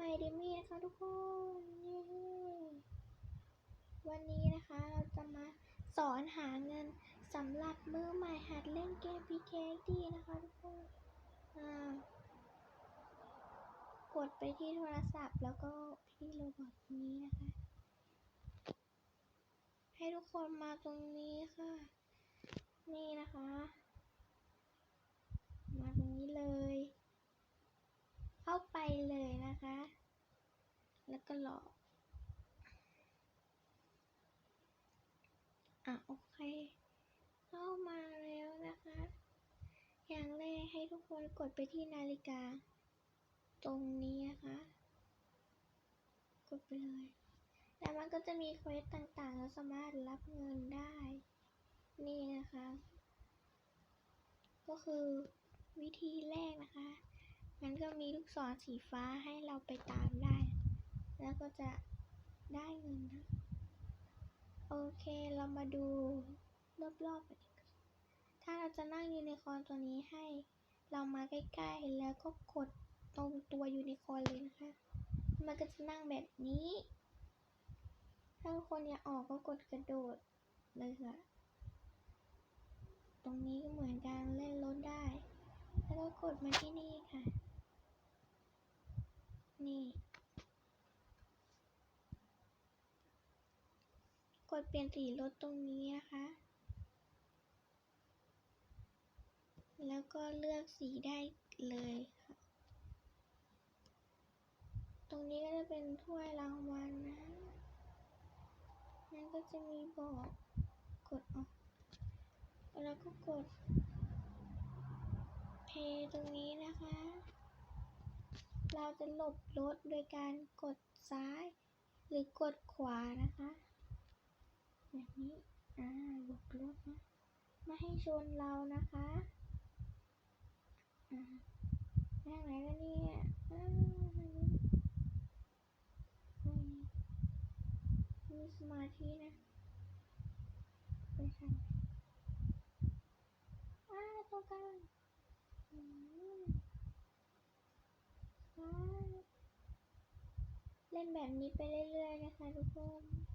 ไมเดมี่นะคะทุกคนวันนี้นะคะเราจะมาสอนหาเงินสำหรับมือใหม่หัดเล่นเกม PKD นะคะทุกคนกดไปที่โทรศัพท์แล้วก็ที่โรบอทนี้นะคะ ให้ทุกคนมาตรงนี้ค่ะ นี่นะคะ มาตรงนี้เลย เข้าไปเลยนะคะ แล้วก็รอกอะโอเค เข้ามาแล้วนะคะ อย่างแรกให้ทุกคนกดไปที่นาฬิกา ตรงนี้นะคะ กดไปเลย แล้วมันก็จะมีเควสต่างๆแล้วสามารถรับเงินได้ นี่นะคะ ก็คือวิธีแรกนะคะ มันก็มีลูกศรสีฟ้าให้เราไปตามได้ แล้วก็จะได้เงินนะ โอเคเรามาดูรอบๆกันถ้าเราจะนั่งยูนิคอร์นตัวนี้ให้ เรามาใกล้ๆ แล้วก็กดตรงตัวยูนิคอร์นเลยนะคะ มันก็จะนั่งแบบนี้ ถ้าคนอยากออกก็กดกระโดดเลยค่ะ ตรงนี้ก็เหมือนกันเล่นรถได้ แล้วก็กดมาที่นี่ค่ะ นี่ ก ดเปลี่ยนสีรถตรงนี้นะคะ แล้วก็เลือกสีได้เลยค่ะ ตรงนี้ก็จะเป็นถ้วยรางวัลนะ นั่นก็จะมีบอกกดออก แล้วก็กดเพย์ตรงนี้นะคะ เราจะหลบรถโดยการกดซ้ายหรือกดขวานะคะ แบบนี้ อ่าหลบรถนะ ไม่ให้ชนเรานะคะ อ่านั่งไหนกันเนี่ยอ่าอืมมีสมาธินะ ไปทางอ่าตรงกลางอืมอ่าเล่นแบบนี้ไปเรื่อยๆนะคะทุกคน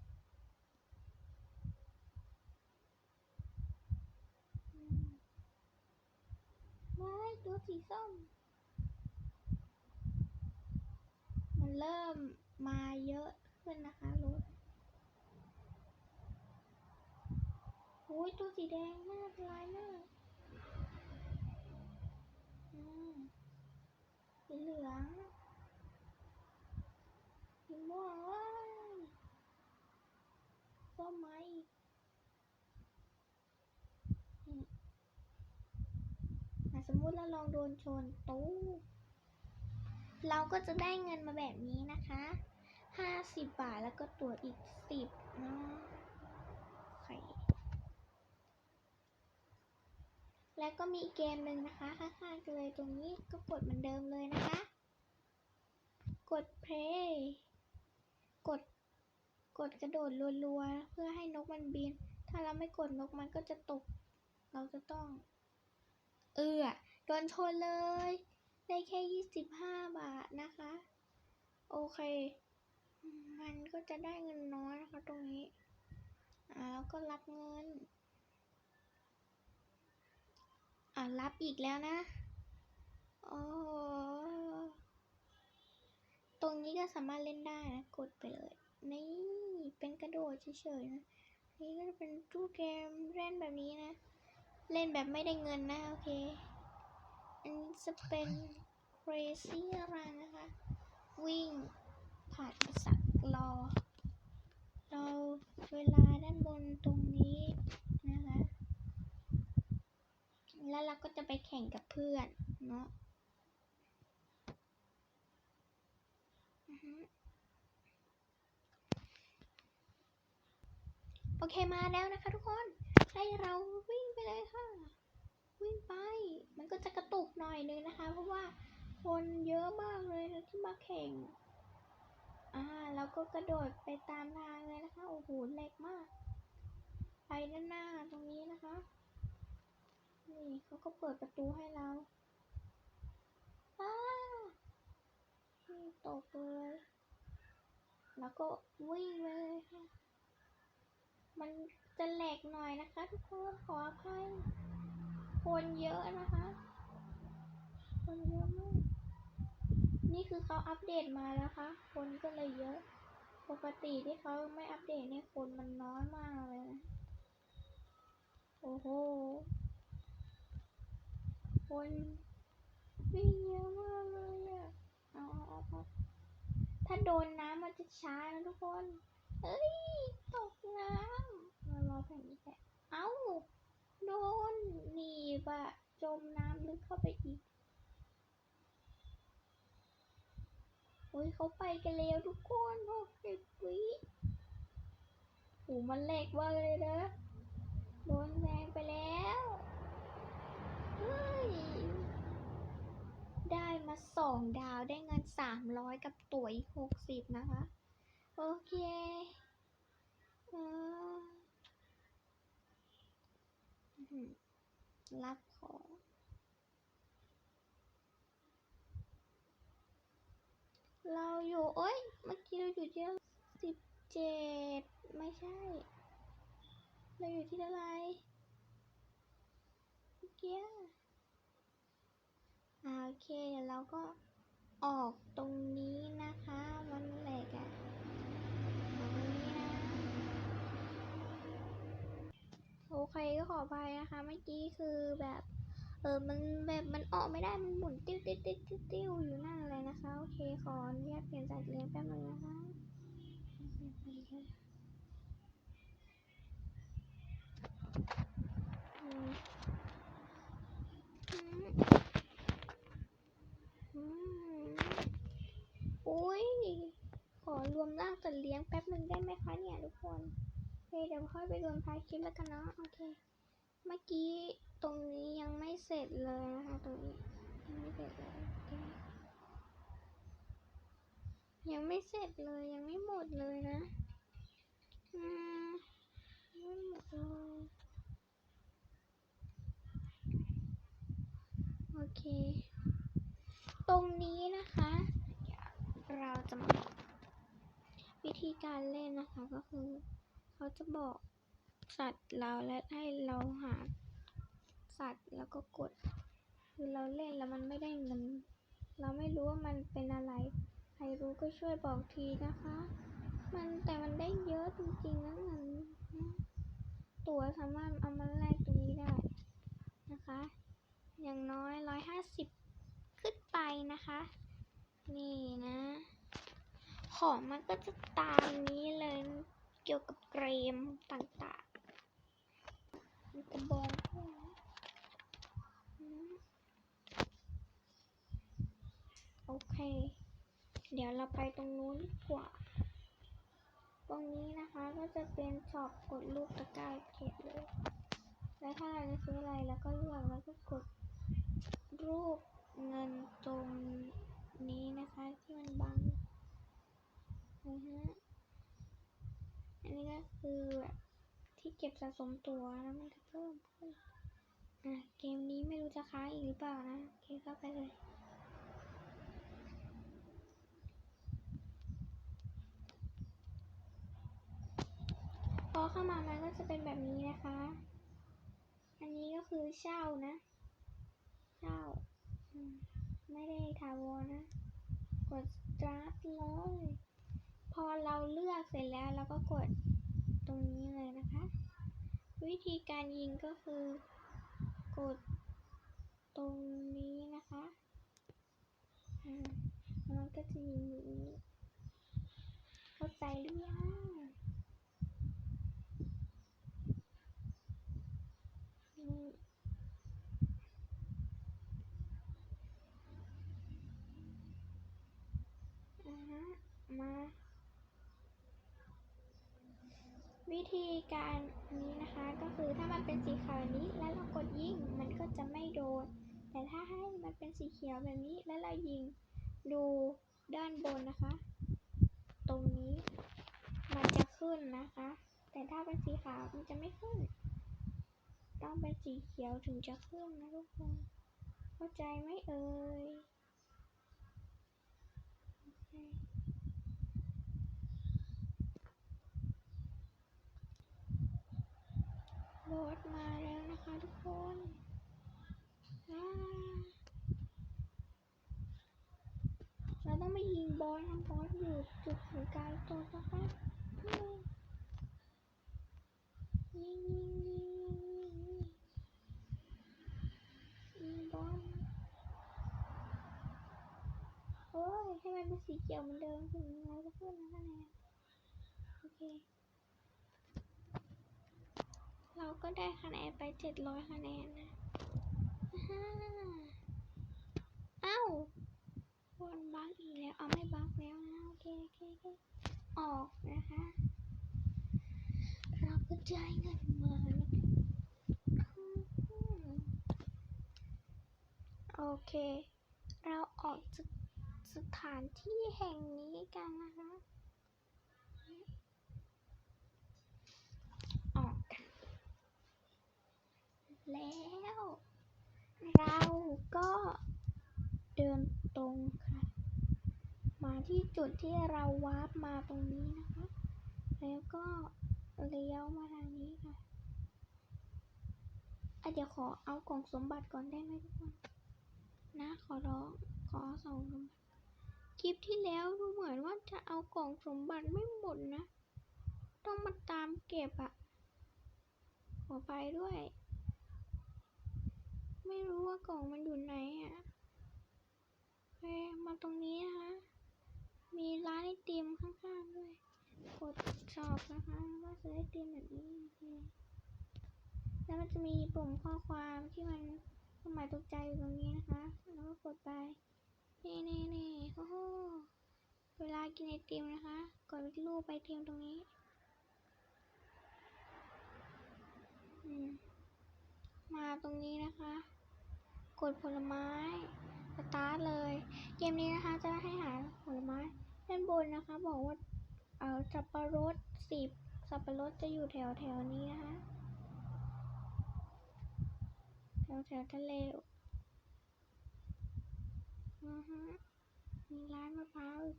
ว้ายตัวสีส้ม มันเริ่มมาเยอะขึ้นนะคะรถโอ้ยตัวสีแดงน่าร้ายมากอืมสีเหลืองสีม่วงว้ยส้มไหมนี่อะ สมมุติเราลองโดนชนตู้เราก็จะได้เงินมาแบบนี้นะคะห้าสิบบาทแล้วก็ตัวอีกสิบเนาะโอเคแล้วก็มีเกมหนึ่งนะคะข้างๆกันเลยตรงนี้ก็กดเหมือนเดิมเลยนะคะ กด play กด กดกระโดดรัวๆ เพื่อให้นกมันบิน ถ้าเราไม่กดนกมันก็จะตก เราจะต้อง เออโดนชนเลย ได้แค่25บห้าบาทนะคะ โอเค มันก็จะได้เงินน้อยนะคะตรงนี้ อ่าแล้วก็รับเงิน อ่ารับอีกแล้วนะ โอ้ตรงนี้ก็สามารถเล่นได้นะ กดไปเลย นี่เป็นกระโดดเฉยๆนะ นี่ก็จะเป็นตู้เกมเล่นแบบนี้นะ เล่นแบบไม่ได้เงินนะ โอเค อันนี้จะเป็น crazy run นะคะ วิ่งผ่านอุปสักรอ เราเวลาด้านบนตรงนี้นะคะ แล้วเราก็จะไปแข่งกับเพื่อนเนาะโอเคมาแล้วนะคะทุกคน ให้เราวิ่งไปเลยค่ะ วิ่งไป มันก็จะกระตุกหน่อยนึงนะคะ เพราะว่าคนเยอะมากเลยนะที่มาแข่ง อ่า แล้วก็กระโดดไปตามทางเลยนะคะ โอ้โหเล็กมาก ไปด้านหน้าตรงนี้นะคะ นี่เขาก็เปิดประตูให้เราอ้านี่ตกกเลย แล้วก็วิ่งไปเลยค่ะ มัน จะแหลกหน่อยนะคะ ทุกคนขออภัยคนเยอะนะคะ คนเยอะมาก นี่คือเขาอัปเดตมาแล้วคะคนก็เลยเยอะ ปกติที่เขาไม่อัปเดตเนี่ยคนมันน้อยมากเลยนะ โอ้โห คนวิ่งเยอะมากเลยอะเอาเอาเอาเอาถ้าโดนน้ำมันจะช้านะทุกคนเอ้ย ตกน้ำ มารอแผ่นนี้แหละเอ้า โดนหนีบอะจมน้ำลึกเข้าไปอีก โอ้ยเขาไปกันแล้วทุกคนหกสิบวิโอ้มันแหลกมากเลยนะโดนแซงไปแล้ว เฮ้ย ได้มาสองดาวได้เงินสามร้อยกับตั๋วอีกหกสิบนะคะ โอเค เออ รับของ เราอยู่เอ้ย เมื่อกี้เราอยู่ที่สิบเจ็ดไม่ใช่ เราอยู่ที่เท่าไรเมื่อกี้โอเค เดี๋ยวเราก็ออกตรงนี้นะคะมันแหลกอะออกตรงนี้นะ โอเคก็ขออภัยนะคะ เมื่อกี้คือแบบ เออมันแบบมันออกไม่ได้ มันหมุนติ้วติ้วติ้วติ้วติ้วอยู่นั่นเลยนะคะ โอเค ขออนุญาตเปลี่ยนสายเรียนแป๊บนึงนะคะอุ้ย ขอรวมร่างตัดเลี้ยงแป๊บนึงได้ไหมคะเนี่ยทุกคน เคเดี๋ยวค่อยไปรวมท้ายคลิปแล้วกันเนาะโอเค เมื่อกี้ตรงนี้ยังไม่เสร็จเลยนะคะตรงนี้ยังไม่เสร็จเลยโอเคยังไม่เสร็จเลยยังไม่หมดเลยนะอืมไม่หมดเลยโอเค ตรงนี้นะคะเดี๋ยวเราจะมาวิธีการเล่นนะคะก็คือ เขาจะบอกสัตว์เราและให้เราหาสัตว์แล้วก็กด คือเราเล่นแล้วมันไม่ได้เงิน เราไม่รู้ว่ามันเป็นอะไร ใครรู้ก็ช่วยบอกทีนะคะ มันแต่มันได้เยอะจริงๆนะเงินนะตั๋วสามารถเอามาแลกตรงนี้ได้นะคะ อย่างน้อยร้อยห้าสิบขึ้นไปนะคะ นี่นะ ของมันก็จะตามนี้เลย เกี่ยวกับเกมต่างๆมีกระบองโอเค เดี๋ยวเราไปตรงนู้นดีกว่า ตรงนี้นะคะก็จะเป็นช็อปกดรูปตะกร้าเก็บเลย แล้วถ้าเราจะซื้ออะไรแล้วก็เลือกแล้วก็กดรูปเงินตรงนี้นะคะที่มันบังนะฮะ อันนี้ก็คือแบบที่เก็บสะสมตัวแล้วมันจะเพิ่มขึ้นอะเกมนี้ไม่รู้จะค้างอีกหรือเปล่านะโอเคเข้าไปเลยพอเข้ามามันก็จะเป็นแบบนี้นะคะ อันนี้ก็คือเช่านะ เช่า ไม่ได้ถาวนะ กด start เลย พอเราเลือกเสร็จแล้วเราก็กดตรงนี้เลยนะคะ วิธีการยิงก็คือ กดตรงนี้นะคะอ่ามันก็จะยิงอย่างนี้เข้าใจหรือยังนี่อ่าฮะมา วิธี การนี้นะคะก็คือถ้ามันเป็นสีขาวแบบนี้แล้วเรากดยิงมันก็จะไม่โดน แต่ถ้าให้มันเป็นสีเขียวแบบนี้แล้วเรายิงดูด้านบนนะคะ ตรงนี้มันจะขึ้นนะคะ แต่ถ้าเป็นสีขาวมันจะไม่ขึ้น ต้องเป็นสีเขียวถึงจะขึ้นนะทุกคน เข้าใจไหมเอ่ยโอเค ดมาแล้วนะคะทุกคนเราต้องไปยิงบอสนะบอสอยู่จุดศูนย์กลางตัวนะคะยิงยิงยิงยิงยิงยิงยิงบอสโอ้ยให้มันเป็นสีเขียวเหมือนเดิมถึงเราจะพูดนะคะแนนโอเค เรา ก็ได้คะแนนไปเจ็ดร้อยคะแนนนะเอ้าวนบักอีกแล้ว เอาไม่บักแล้วนะ โอเคโอเคโอเคออกนะคะ เราก็จ่ายเงินมานะคะอืมโอเค เราออกจากสถานที่แห่งนี้กันนะคะ ออกกัน แล้ว เราก็เดินตรงค่ะ มาที่จุดที่เราวาร์ปมาตรงนี้นะคะ แล้วก็เลี้ยวมาทางนี้ค่ะอะเดี๋ยวขอเอากล่องสมบัติก่อนได้ไหมทุกคน นะขอร้องขอสองสมบัติคลิปที่แล้วดูเหมือนว่าจะเอากล่องสมบัติไม่หมดนะ ต้องมาตามเก็บอะขอไปด้วย ไม่รู้ว่ากล่องมันอยู่ไหนอะโอเคมาตรงนี้นะคะ มีร้านไอติมข้างๆด้วย กดชอปนะคะว่าซื้ไอติมแบบนี้โอเคแล้วมันจะมีปุ่มข้อความที่มันครื่องหมายตกใจอยู่ตรงนี้นะคะ แล้วก็กดไป นี่นี่นี่โอ้โหเวลากินไอติมนะคะ กดรูปไปติมตรงนี้ อืม มาตรงนี้นะคะ กดผลไม้สตาร์ทเลย เกมนี้นะคะจะให้หาผลไม้ด้านบนนะคะ บอกว่าเออสับปะรดสิบสับปะรดจะอยู่แถวแถวนี้นะคะแถวแถวทะเลอือฮะมีร้านมะพร้าวอีก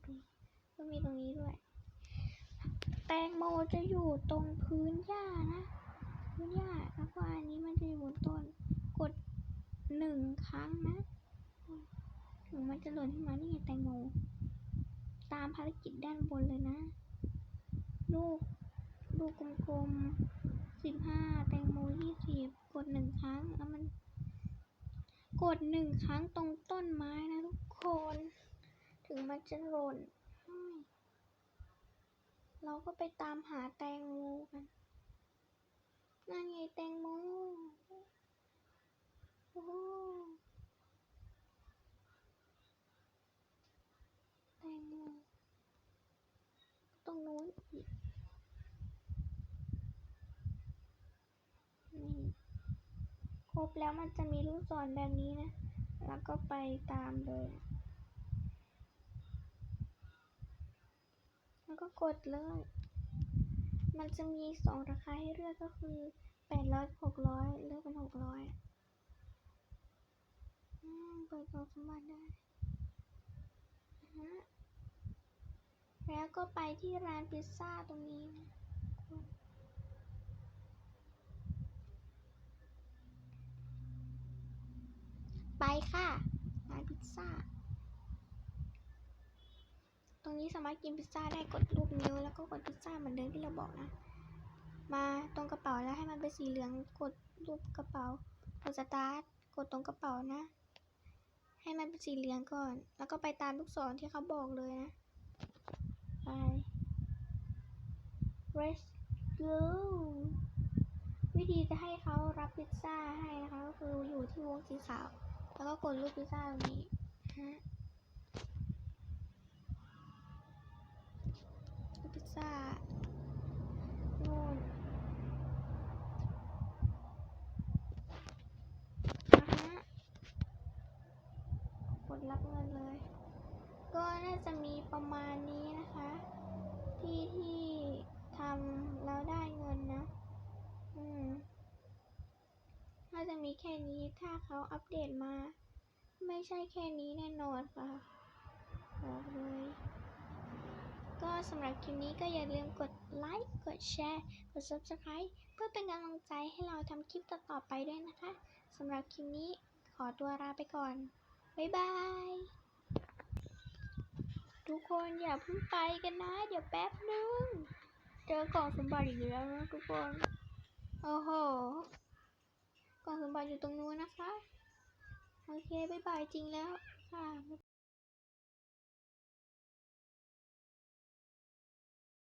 ก็มีตรงนี้ด้วย แตงโมจะอยู่ตรงพื้นหญ้านะ พื้นหญ้าแล้วก็อันนี้ หนึ่งครั้งนะ ถึงมันจะหล่นขึ้นมานี่ไงแตงโม ตามภารกิจด้านบนเลยนะ ลูก ลูกกลมๆสิบห้าแตงโมยี่สิบกดหนึ่งครั้งแล้วมัน กดหนึ่งครั้งตรงต้นไม้นะทุกคน ถึงมันจะหล่น เราก็ไปตามหาแตงโมกันนั่นไงแตงโม แตงโมตรงนู้นอีกนี่ครบแล้วมันจะมีลูกศรแบบนี้นะ แล้วก็ไปตามเลย แล้วก็กดเลย มันจะมีสองราคาให้เลือกก็คือแปดร้อยหกร้อยเลือกเป็นหกร้อย อืม เปิดกล่องสมบัติได้ฮะแล้วก็ไปที่ร้านพิซซ่าตรงนี้นะไปค่ะ ร้านพิซซ่า ตรงนี้สามารถกินพิซซ่าได้กดรูปนิ้วแล้วก็กดพิซซ่าเหมือนเดิมที่เราบอกนะ มาตรงกระเป๋าแล้วให้มันเป็นสีเหลืองกดรูปกระเป๋ากดสตาร์ทกดตรงกระเป๋านะ ให้มันเป็นสีเหลืองก่อน แล้วก็ไปตามลูกศรที่เขาบอกเลยนะ ไป let's go วิธีจะให้เขารับพิซซ่าให้นะคะก็คืออยู่ที่วงสีขาว แล้วก็กดรูปพิซซ่าตรงนี้ฮะรูปพิซซ่านู่นนะฮะกด รับเงินเลย ก็น่าจะมีประมาณนี้นะคะ ที่ที่ทำแล้วได้เงินนะ อืมน่าจะมีแค่นี้ถ้าเขาอัปเดตมา ไม่ใช่แค่นี้แน่นอนค่ะบอกเลยก็สำหรับคลิปนี้ก็อย่าลืมกดไลค์ กดแชร์ กด subscribe เพื่อเป็นกำลังใจให้เราทำคลิปต่อๆไปด้วยนะคะ สำหรับคลิปนี้ขอตัวลาไปก่อน บ๊ายบาย ทุกคนอย่าเพิ่งไปกันนะ เดี๋ยวแป๊บนึง เจอกล่องสมบัติอีกแล้วนะทุกคน โอ้โห กล่องสมบัติอยู่ตรงนู้นนะคะ โอเค บ๊ายบายจริงแล้วค่ะ